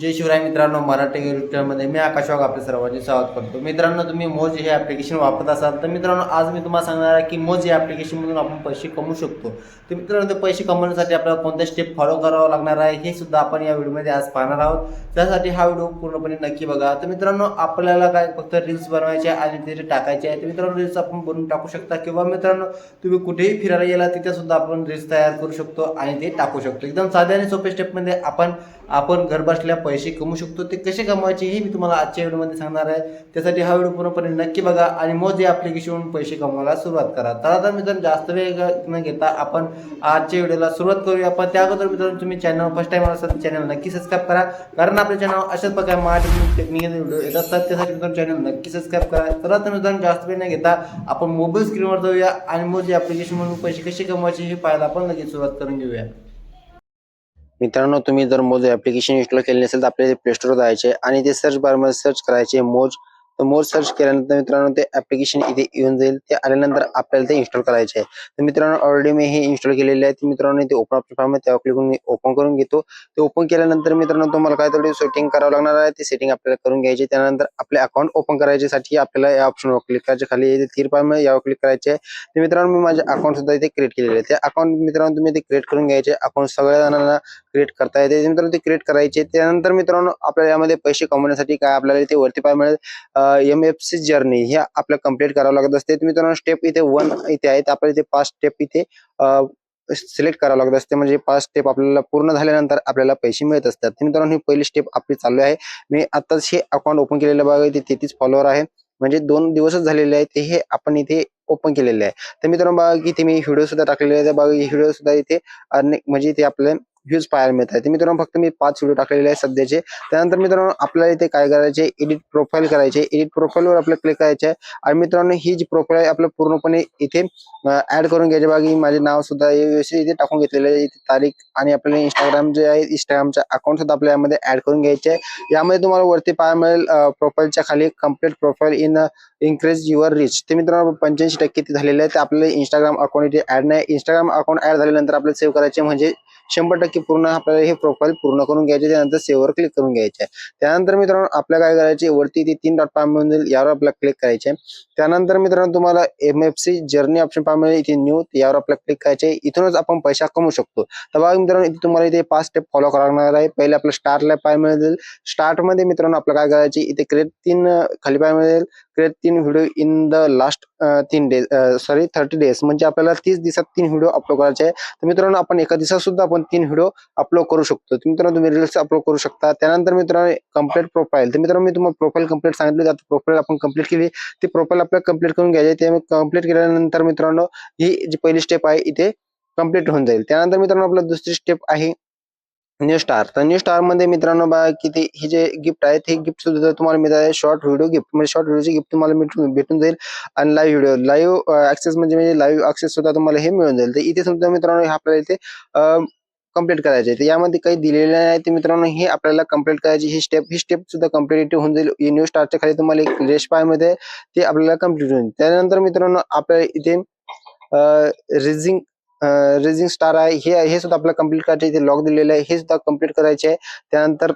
जय शिवराय मित्रांनो मराठी मध्ये मी आकाशवाग आपल्या सर्वांचे स्वागत करतो. मित्रांनो तुम्ही मोज हे ॲप्लिकेशन वापरत असाल तर मित्रांनो आज मी तुम्हाला सांगणार आहे की मोज या ॲप्लिकेशनमधून आपण पैसे कमवू शकतो. तर मित्रांनो ते पैसे कमवण्यासाठी आपल्याला कोणत्या स्टेप फॉलो करावं लागणार आहे हे सुद्धा आपण या व्हिडिओमध्ये आज पाहणार आहोत. त्यासाठी हा व्हिडिओ पूर्णपणे नक्की बघा. तर मित्रांनो आपल्याला काय फक्त रील्स बनवायचे आहे आणि तिथे टाकायचे आहे. तर मित्रांनो रील्स आपण बनवून टाकू शकता किंवा मित्रांनो तुम्ही कुठेही फिरायला गेला तिथे सुद्धा आपण रील्स तयार करू शकतो आणि ते टाकू शकतो. एकदम साध्या आणि सोप्या स्टेपमध्ये आपण आपण घर बसल्या पैसे कमवू शकतो ते कसे कमवायचे हे मी तुम्हाला आजच्या व्हिडिओमध्ये सांगणार आहे. त्यासाठी हा व्हिडिओ पूर्णपणे नक्की बघा आणि मोज जे ॲप्लिकेशनवरून पैसे कमवायला सुरुवात करा. तर आता मित्रांनो जास्त वेळ न घेता आपण आजच्या व्हिडिओला सुरुवात करूया. पण त्या अगोदर मित्रांनो तुम्ही चॅनल फर्स्ट टाइम असाल तर चॅनल नक्की सबस्क्राईब करा. कारण आपल्या चॅनल अशाच प्रकारे मराठी टेक्निकल व्हिडिओ येत असतात. त्यासाठी मित्रांनो चॅनल नक्की सबस्क्राईब करा. तर आता मित्रांनो जास्त वेळ न घेता आपण मोबाईल स्क्रीनवर जाऊया आणि मोज जे ॲप्लिकेशनमधून पैसे कसे कमवायचे हे पाहायला आपण लगेच सुरुवात करून घेऊया. मित्रांनो तुम्ही जर मोज ॲप्लिकेशन इन्स्टॉल केले नसेल तर आपल्याला प्ले स्टोर जायचे आणि ते सर्च बारमध्ये सर्च करायचे मोज तर सर्च केल्यानंतर मित्रांनो ते ऍप्लिकेशन इथे येऊन जाईल. ते आल्यानंतर आपल्याला ते इन्स्टॉल करायचे आहे तर मित्रांनो ऑलरेडी मी हे इन्स्टॉल केलेले आहे. मित्रांनो ते ओपन ऑप्शन फॉर्म त्यावर क्लिक करून ओपन करून घेतो. ते ओपन केल्यानंतर मित्रांनो तुम्हाला काय थोडी सेटिंग करावं लागणार आहे. ते सेटिंग आपल्याला करून घ्यायची. त्यानंतर आपले अकाउंट ओपन करायच्यासाठी आपल्याला या ऑप्शनवर क्लिक करायचे. खाली येते तीर पाय यावर क्लिक करायचे. आहे तर मित्रांनो मी माझे अकाउंट सुद्धा इथे क्रिएट केलेले आहे ते अकाउंट मित्रांनो तुम्ही ते क्रिएट करून घ्यायचे. अकाउंट सगळ्या जणांना क्रिएट करता येते. मित्रांनो ते क्रिएट करायचे. त्यानंतर मित्रांनो आपल्याला यामध्ये पैसे कमवण्यासाठी काय आपल्याला इथे वरती पाय मिळेल. एम एफ सी जर्नी हे आपल्या कंप्लीट करावं लागत असते. मित्रांनो स्टेप इथे वन इथे आहे तर आपल्याला इथे पाच स्टेप इथे सिलेक्ट करावं लागत असते. म्हणजे पाच स्टेप आपल्याला पूर्ण झाल्यानंतर आपल्याला पैसे मिळत असतात. मित्रांनो ही पहिली स्टेप आपली चालू आहे. मी आताच हे अकाउंट ओपन केलेलं बघा. इथे तेहतीस फॉलोअर आहे. म्हणजे दोन दिवसच झालेले आहेत. ते हे आपण इथे ओपन केलेले आहे. तर मित्रांनो बघा की इथे मी व्हिडिओ सुद्धा टाकलेले आहे. बघा व्हिडिओ सुद्धा इथे अनेक म्हणजे इथे आपले व्ह्यूज पाहायला मिळत आहे मित्रांनो फक्त मी पाच व्हिडिओ टाकलेले आहेत सध्याचे. त्यानंतर मित्रांनो आपल्याला इथे काय करायचे एडिट प्रोफाईल करायचे. एडिट प्रोफाईलवर आपल्याला क्लिक करायचे आणि मित्रांनो ही जी प्रोफाईल आहे आपल्याला पूर्णपणे इथे ऍड करून घ्यायचे बाकी माझे नाव सुद्धा व्यवस्थित इथे टाकून घेतलेले आहे. इथे तारीख आणि आपल्याला इंस्टाग्राम जे आहे इंस्टाग्रामचा अकाउंट सुद्धा आपल्या यामध्ये ऍड करून घ्यायचे आहे. यामध्ये तुम्हाला वरती पाहायला मिळेल प्रोफाईलच्या खाली complete profile in increase your reach ते मित्रांनो पंच्याऐंशी टक्के ते झालेले आहे ते आपल्याला इंस्टाग्राम अकाउंट इथे ऍड नाही. इंस्टाग्राम अकाउंट ऍड झाल्यानंतर आपल्याला सेव्ह करायचे म्हणजे शंभर टक्के पूर्ण आपल्याला हे प्रोफाईल पूर्ण करून घ्यायचे त्यानंतर सेव्हवर क्लिक करून घ्यायचे त्यानंतर मित्रांनो आपल्याला काय करायचे वरती ती तीन डॉट पाहा यावर आपल्याला क्लिक करायचे त्यानंतर मित्रांनो तुम्हाला M F C journey option पाहा मिळेल. इथे न्यू यावर आपल्याला क्लिक करायचे इथूनच आपण पैसा कमवू शकतो. तर बघा मित्रांनो इथे तुम्हाला इथे पाच स्टेप फॉलो करावं लागणार आहे. पहिले आपल्याला स्टार्टला पाय मिळेल. स्टार्टमध्ये मित्रांनो आपल्याला काय करायचे इथे क्रिएट तीन खाली पाय मिळेल. क्रिएट तीन व्हिडिओ इन द लास्ट तीन डेज सॉरी थर्टी डेज म्हणजे आपल्याला तीस दिवसात तीन व्हिडिओ अपलोड करायचे आहे. तर मित्रांनो आपण एका दिवसात सुद्धा आपण तीन व्हिडिओ अपलोड करू शकतो. मित्रांनो तुम्ही रील्स अपलोड करू शकता. त्यानंतर मित्रांनो कंप्लीट प्रोफाईल तर मित्रांनो मी तुम्हाला प्रोफाईल कंप्लीट सांगितली. आता प्रोफाईल आपण कंप्लीट केली. ती प्रोफाईल आपल्याला कंप्लीट करून घ्यायची ते कंप्लीट केल्यानंतर मित्रांनो ही जी पहिली स्टेप आहे इथे कंप्लीट होऊन जाईल. त्यानंतर मित्रांनो आपला दुसरी स्टेप आहे न्यू स्टार तर न्यू स्टारमध्ये मित्रांनो बघा किती हे जे गिफ्ट आहे ते गिफ्ट सुद्धा तुम्हाला मिळत आहे शॉर्ट व्हिडिओ गिफ्ट म्हणजे शॉर्ट व्हिडिओची गिफ्ट तुम्हाला भेटून भेटून जाईल आणि लाईव्ह व्हिडिओ लाईव्ह ऍक्सेस म्हणजे म्हणजे लाईव्ह ऍक्सेस सुद्धा तुम्हाला हे मिळून जाईल. तर इथे सुद्धा मित्रांनो हे आपल्याला इथे कंप्लीट करायचे तर यामध्ये काही दिलेले नाही ते मित्रांनो हे आपल्याला कंप्लीट करायची ही स्टेप ही स्टेप सुद्धा कंप्लीट होऊन जाईल. न्यू स्टारच्या खाली तुम्हाला एक रेश पायमध्ये ते आपल्याला कंप्लीट होईल. त्यानंतर मित्रांनो आपल्याला इथे रिझिंग रेझिंग स्टार आहे. हे हे सुद्धा आपल्याला कंप्लीट करायचे. इथे लॉक दिलेलं आहे. हे सुद्धा कंप्लीट करायचे. आहे त्यानंतर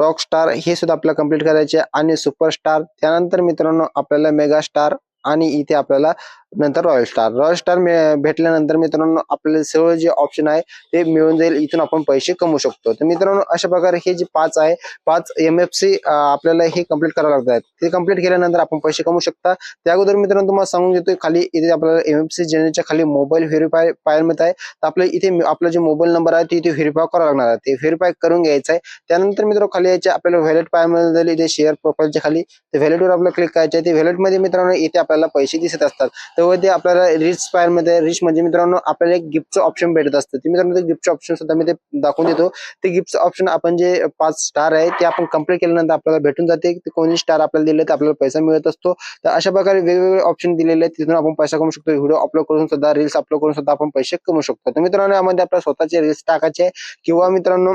रॉक स्टार हे सुद्धा आपल्याला कंप्लीट करायचे. आणि आणि सुपरस्टार त्यानंतर मित्रांनो आपल्याला मेगा स्टार आणि इथे आपल्याला नंतर रॉयल स्टार रॉयल स्टार भेटल्यानंतर मित्रांनो आपल्याला सर्व जे ऑप्शन आहे ते मिळून जाईल. इथून आपण पैसे कमवू शकतो. तर मित्रांनो अशा प्रकारे हे जे पाच आहे पाच एम एफ सी आपल्याला हे कंप्लीट करावं लागतात ते कंप्लीट केल्यानंतर आपण पैसे कमवू शकता. त्या अगोदर मित्रांनो तुम्हाला सांगून देतोय खाली इथे आपल्याला एम एफ सी जनरेटच्या खाली मोबाईल व्हेरीफाय पाहायला मिळत आहे. तर आपल्या इथे आपला जे मोबाईल नंबर आहे ते इथे व्हेरीफाय करावं लागणार आहे. ते व्हेरीफाय करून घ्यायचं आहे. त्यानंतर मित्रांनो खाली यायचे आपल्याला व्हॅलेट पाहायला मिळेल. इथे शेअर प्रोफाईलच्या खाली. ते व्हॅलेटवर आपल्याला क्लिक करायचे आहे. ते व्हॅलेटमध्ये मित्रांनो इथे आपल्याला पैसे दिसत असतात. तेव्हा ते आपल्याला रिच पायरमध्ये रिच म्हणजे मित्रांनो आपल्याला एक गिफ्टचं ऑप्शन भेटत असतं. ते मित्रांनो ते गिफ्टचं ऑप्शन सुद्धा मी ते दाखवून देतो. ते गिफ्टचं ऑप्शन आपण जे पाच स्टार आहे ते आपण कंप्लीट केल्यानंतर आपल्याला भेटून जाते. कोणी स्टार आपल्याला दिले तर आपल्याला पैसा मिळत असतो. तर अशा प्रकारे वेगवेगळे ऑप्शन दिलेले आहेत. तिथून आपण पैसा कमवू शकतो. व्हिडिओ अपलोड करून सुद्धा रील्स अपलोड करून सुद्धा आपण पैसे कमवू शकतो. तर मित्रांनो यामध्ये आपल्या स्वतःचे रील्स टाकायचे किंवा मित्रांनो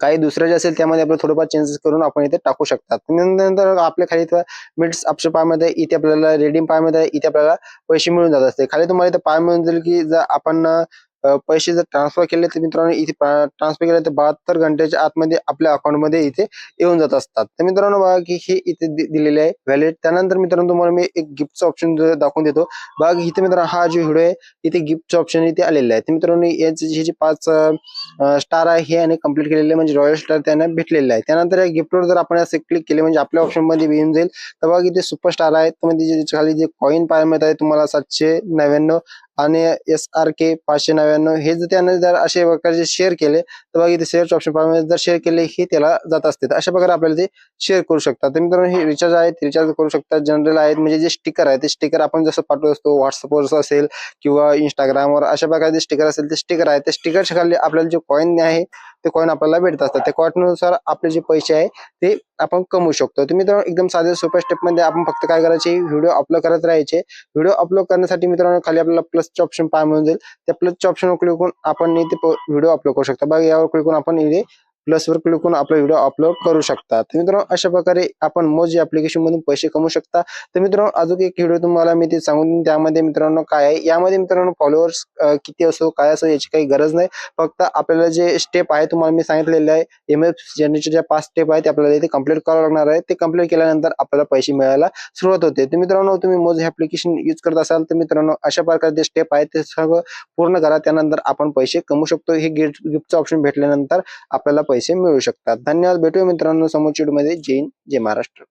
काही दुसरं जे असेल त्यामध्ये आपलं थोडंफार चेंजेस करून आपण इथे टाकू शकतात. नंतर आपल्या खाली मिड्स ऑप्शन पायमध्ये इथे आपल्याला रेडीम पायमध्ये इथे आपल्याला पैसे मिळून जात असते. खाली तुम्हाला इथे पाय मिळून जाईल की जर आपण पैसे जर ट्रान्सफर केले तर मित्रांनो इथे ट्रान्सफर केले तर बहात्तर घंट्याच्या आतमध्ये आपल्या अकाउंटमध्ये इथे येऊन जात असतात. तर मित्रांनो बघा की हे इथे दिलेले आहे व्हॅलिड त्यानंतर मित्रांनो तुम्हाला मी एक गिफ्टचा ऑप्शन दाखवून देतो. बघा इथे मित्रांनो हा जो व्हिडिओ आहे इथे गिफ्टचा ऑप्शन इथे आलेला आहे. तर मित्रांनो याचे जे जे पाच स्टार आहे हे आणि कंप्लीट केलेले म्हणजे रॉयल स्टार त्यांना भेटलेले आहे. त्यानंतर या गिफ्टवर जर आपण असं क्लिक केले म्हणजे आपल्या ऑप्शनमध्ये येऊन जाईल. तर बघा इथे सुपर स्टार आहे. म्हणजे खाली जे कॉईन पाहायला मिळत आहे तुम्हाला सातशे नव्याण्णव आणि एस आर के पाचशे नव्याण्णव हे जर त्याने जर अशा प्रकारचे शेअर केले तर बघा इथे शेअरचे ऑप्शन जर शेअर केले हे त्याला जात असते. अशा प्रकारे आपल्याला ते शेअर करू शकतात. तर मित्रांनो हे रिचार्ज आहे रिचार्ज करू शकतात. जनरल आहेत म्हणजे जे स्टिकर आहे ते स्टिकर आपण जसं पाठवत असतो व्हॉट्सअपवर असेल किंवा इंस्टाग्रामवर अशा प्रकारचे स्टिकर असेल ते स्टिकर आहे ते स्टिकरच्या खाली आपल्याला जे कॉईन आहे ते कॉईन आपल्याला भेटत असतात. त्या कॉईननुसार आपले जे पैसे आहे ते आपण कमवू शकतो. तर मित्रांनो एकदम साध्या सोप्या स्टेपमध्ये आपण फक्त काय करायचे व्हिडिओ अपलोड करत राहायचे. व्हिडिओ अपलोड करण्यासाठी मित्रांनो खाली आपल्याला प्लसचे ऑप्शन पाहायला मिळून जाईल. त्या प्लसच्या ऑप्शनवर क्लिक करून आपण इथे व्हिडिओ अपलोड करू शकता. बघा यावर क्लिक करून आपण इथे प्लसवर क्लिक करून आपला व्हिडिओ अपलोड करू शकता. तर मित्रांनो अशा प्रकारे आपण मोज अप्लिकेशन मधून पैसे कमवू शकता. तर मित्रांनो अजून एक व्हिडिओ तुम्हाला मी ते सांगून देईन. त्यामध्ये मित्रांनो काय आहे? यामध्ये मित्रांनो फॉलोअर्स किती असो काय असो याची काही गरज नाही. फक्त आपल्याला जे स्टेप आहे तुम्हाला मी सांगितलेले आहे. एम एफ जनरेटच्या ज्या पाच स्टेप आहेत ते आपल्याला इथे कंप्लीट करावं लागणार आहे. ते कंप्लीट केल्यानंतर आपल्याला पैसे मिळायला सुरुवात होते. तर मित्रांनो तुम्ही मोज अप्लिकेशन यूज करत असाल तर मित्रांनो अशा प्रकारे जे स्टेप आहेत ते सर्व पूर्ण करा. त्यानंतर आपण पैसे कमवू शकतो. हे गिफ्ट गिफ्टचं ऑप्शन भेटल्यानंतर आपल्याला पैसे मिळू शकतात. धन्यवाद. भेटूया मित्रांनो समोरच्या व्हिडिओमध्ये जय हिंद जय महाराष्ट्र.